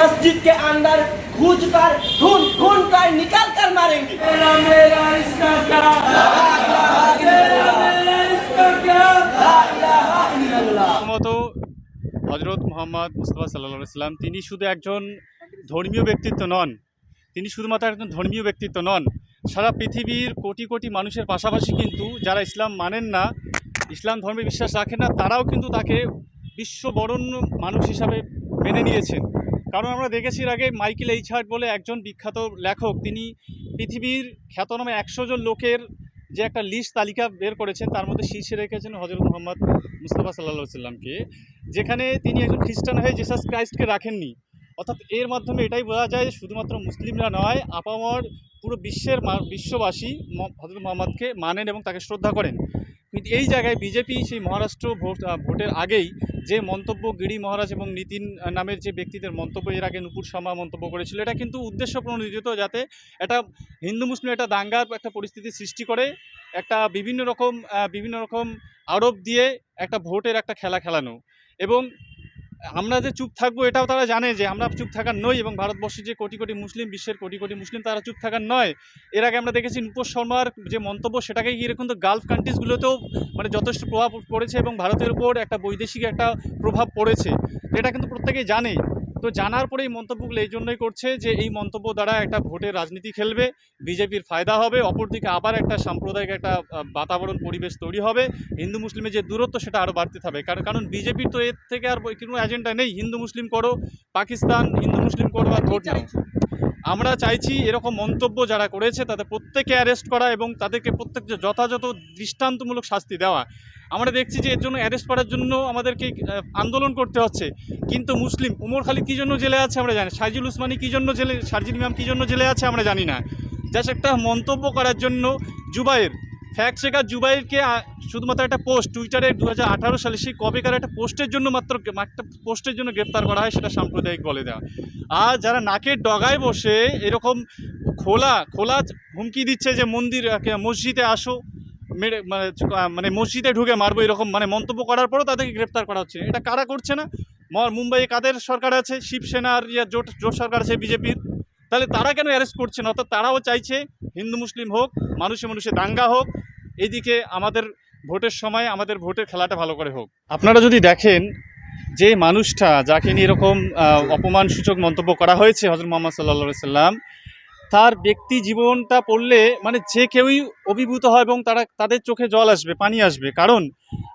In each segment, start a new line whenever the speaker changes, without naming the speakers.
मस्जिद के अंदर घुस कर ढूंढ ढूंढ कर निकाल कर मारेंगे मेरा मेरा इसका क्या मेरा इसका क्या
প্রথমত হজরত মোহাম্মদ মুস্তফা সাল্লা সাল্লাম তিনি শুধু একজন ধর্মীয় ব্যক্তিত্ব নন তিনি শুধুমাত্র একজন ধর্মীয় ব্যক্তিত্ব নন সারা পৃথিবীর কোটি কোটি মানুষের পাশাপাশি কিন্তু যারা ইসলাম মানেন না ইসলাম ধর্মে বিশ্বাস রাখেন না তারাও কিন্তু তাকে বিশ্ব বরণ্য মানুষ হিসাবে মেনে নিয়েছেন কারণ আমরা দেখেছি আগে মাইকেল এইচহার্ট বলে একজন বিখ্যাত লেখক, তিনি পৃথিবীর খ্যাতনামা একশো জন লোকের যে একটা লিস্ট তালিকা বের করেছেন, তার মধ্যে শীর্ষে রেখেছেন হজরত মোহাম্মদ মুস্তফা সাল্লা সাল্লামকে যেখানে তিনি একজন খ্রিস্টান হয়ে জেসাস ক্রাইস্টকে রাখেননি। অর্থাৎ এর মাধ্যমে এটাই বোঝা যায় যে শুধুমাত্র মুসলিমরা নয়, আপামর পুরো বিশ্বের বিশ্ববাসী হজরত মোহাম্মদকে মানেন এবং তাকে শ্রদ্ধা করেন। কিন্তু এই জায়গায় বিজেপি সেই মহারাষ্ট্র ভোট ভোটের আগেই যে মন্তব্য গিরি মহারাজ এবং নীতিন নামের যে ব্যক্তিদের মন্তব্য, এর আগে নুপুর শর্মা মন্তব্য করেছিল, এটা কিন্তু উদ্দেশ্য প্রণোদিত যাতে এটা হিন্দু মুসলিম একটা দাঙ্গার একটা পরিস্থিতি সৃষ্টি করে, একটা বিভিন্ন রকম বিভিন্ন রকম আরোপ দিয়ে একটা ভোটের একটা খেলা খেলানো। এবং আমরা যে চুপ থাকব, এটাও তারা জানে যে আমরা চুপ থাকার নই এবং ভারতবর্ষে যে কোটি কোটি মুসলিম, বিশ্বের কোটি কোটি মুসলিম তারা চুপ থাকার নয়। এর আগে আমরা দেখেছি নুপুর শর্মার যে মন্তব্য সেটাকে গিয়ে কিন্তু গালফ কান্ট্রিজগুলোতেও মানে যথেষ্ট প্রভাব পড়েছে এবং ভারতের উপর একটা বৈদেশিক একটা প্রভাব পড়েছে। এটা কিন্তু প্রত্যেকেই জানে। তো জানার পরে এই মন্তব্যগুলো এই জন্যই করছে যে এই মন্তব্য দ্বারা একটা ভোটের রাজনীতি খেলবে, বিজেপির ফায়দা হবে, অপরদিকে আবার একটা সাম্প্রদায়িক একটা বাতাবরণ পরিবেশ তৈরি হবে, হিন্দু মুসলিমের যে দূরত্ব সেটা আরও বাড়তে থাকবে। কারণ কারণ বিজেপির তো এর থেকে আর কোনো এজেন্ডা নেই। হিন্দু মুসলিম করো, পাকিস্তান, হিন্দু মুসলিম করো আর ভোট আমরা চাইছি এরকম মন্তব্য যারা করেছে তাদের প্রত্যেকে অ্যারেস্ট করা এবং তাদেরকে প্রত্যেক যথাযথ দৃষ্টান্তমূলক শাস্তি দেওয়া। আমরা দেখছি যে এর জন্য অ্যারেস্ট করার জন্য আমাদেরকে আন্দোলন করতে হচ্ছে। কিন্তু মুসলিম, উমর খালিদ কী জন্য জেলে আছে আমরা জানি সাইজুল উসমানী কী জন্য জেলে, সার্জিল ইমাম কী জন্য জেলে আছে আমরা জানি না। জাস্ট একটা মন্তব্য করার জন্য জুবাইর ফ্যাক্ট চেকার জুবাইরকে শুধুমাত্র একটা পোস্ট টুইটারে দু হাজার আঠারো সালে সেই কবেকার একটা পোস্টের জন্য মাত্র একটা পোস্টের জন্য গ্রেপ্তার করা হয়, সেটা সাম্প্রদায়িক বলে দেওয়া। আর যারা নাকের ডগায় বসে এরকম খোলা খোলা হুমকি দিচ্ছে যে মন্দির মসজিদে আসো মেরে মানে মানে মসজিদে ঢুকে মারবো এরকম মানে মন্তব্য করার পরও তাদেরকে গ্রেপ্তার করা হচ্ছে এটা কারা করছে না? মুম্বাইয়ে কাদের সরকার আছে? শিবসেনা আর ইয়া জোট জোট সরকার আছে বিজেপির। তাহলে তারা কেন অ্যারেস্ট করছে না? অর্থাৎ তারাও চাইছে হিন্দু, মুসলিম হোক, মানুষে মানুষে দাঙ্গা হোক এইদিকে আমাদের ভোটের সময় আমাদের ভোটের খেলাটা ভালো করে হোক। আপনারা যদি দেখেন যে মানুষটা যাকে নিয়ে এরকম অপমানসূচক মন্তব্য করা হয়েছে হজরত মোহাম্মদ সাল্লা সাল্লাম তার ব্যক্তি জীবনটা পড়লে মানে যে কেউই অভিভূত হয় এবং তারা, তাদের চোখে জল আসবে, পানি আসবে। কারণ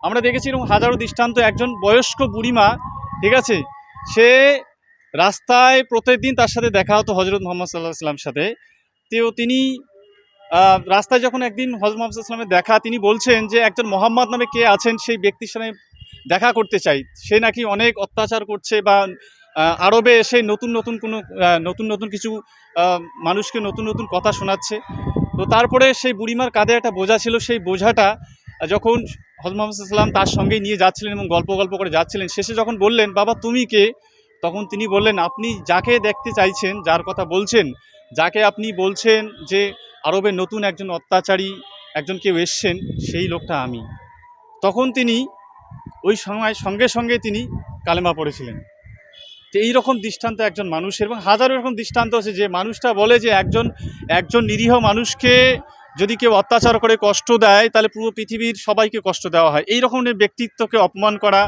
আমরা দেখেছি এরকম হাজারো দৃষ্টান্ত, একজন বয়স্ক বুড়িমা, ঠিক আছে? সে রাস্তায় প্রত্যেকদিন তার সাথে দেখা হতো হজরত মোহাম্মদ সাল্লাহ সাল্লামের সাথে। তো তিনি রাস্তায় যখন একদিন হজরত মোহাম্মদ সাল্লামের দেখা, তিনি বলছেন যে একজন মোহাম্মদ নামে কে আছেন সেই ব্যক্তির সাথে দেখা করতে চাই। সে নাকি অনেক অত্যাচার করছে বা আরবে এসে নতুন নতুন কোনো নতুন নতুন কিছু মানুষকে নতুন নতুন কথা শোনাচ্ছে। তো তারপরে সেই বুড়িমার কাঁধে একটা বোঝা ছিল, সেই বোঝাটা যখন মোহাম্মদ সাল্লাম তার সঙ্গে নিয়ে যাচ্ছিলেন এবং গল্প গল্প করে যাচ্ছিলেন, শেষে যখন বললেন, বাবা, তুমি কে? তখন তিনি বললেন, আপনি যাকে দেখতে চাইছেন, যার কথা বলছেন, যাকে আপনি বলছেন যে আরবের নতুন একজন অত্যাচারী, একজন কেউ এসছেন, সেই লোকটা আমি। তখন তিনি ওই সময়, সঙ্গে সঙ্গে তিনি কালেমা পড়েছিলেন। তো এইরকম দৃষ্টান্ত একজন মানুষের এবং হাজারো এরকম দৃষ্টান্ত আছে যে মানুষটা বলে যে একজন একজন নিরীহ মানুষকে যদি কেউ অত্যাচার করে, কষ্ট দেয়, তাহলে পুরো পৃথিবীর সবাইকে কষ্ট দেওয়া হয়। এই রকম ব্যক্তিত্বকে অপমান করা,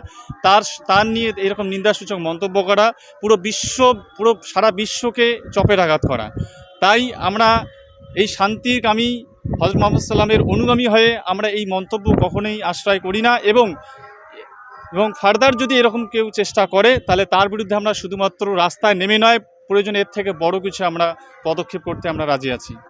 তার তার নিয়ে এরকম নিন্দাসূচক মন্তব্য করা, পুরো বিশ্ব, পুরো সারা বিশ্বকে চপের আঘাত করা। তাই আমরা এই শান্তির আমি হজরত মোহাম্মদ সাল্লামের অনুগামী হয়ে আমরা এই মন্তব্য কখনোই আশ্রয় করি না এবং এবং ফার্দার যদি এরকম কেউ চেষ্টা করে, তাহলে তার বিরুদ্ধে আমরা শুধুমাত্র রাস্তায় নেমে নয়, প্রয়োজন এর থেকে বড় কিছু আমরা পদক্ষেপ করতে আমরা রাজি আছি।